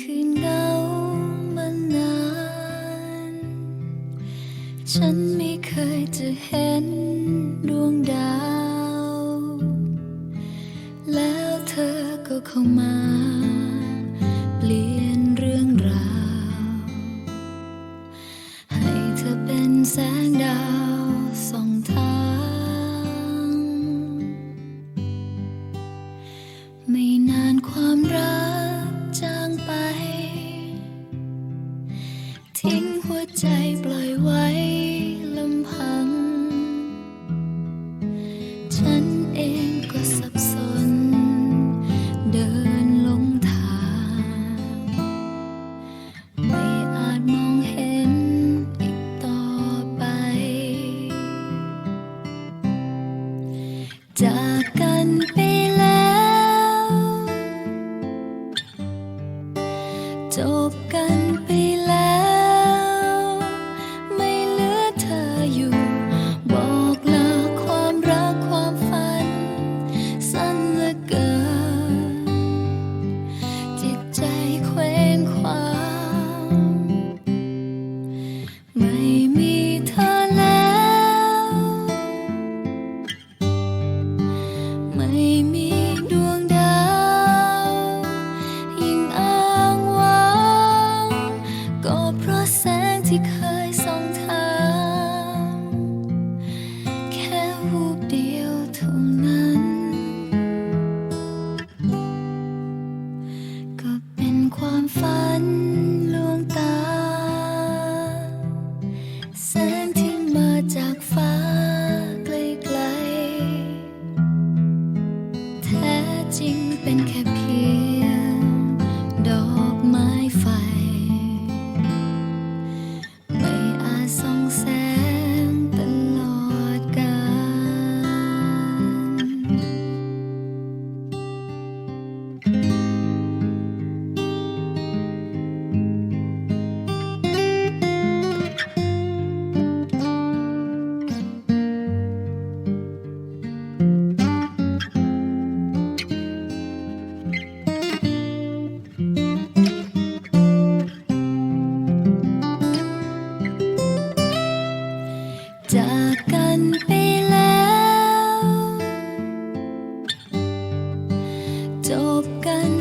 คืนเงามานาน ฉันไม่เคยจะเห็นดวงดาว แล้วเธอก็เข้ามา จากกันไปแล้ว จบกันไป 捉紧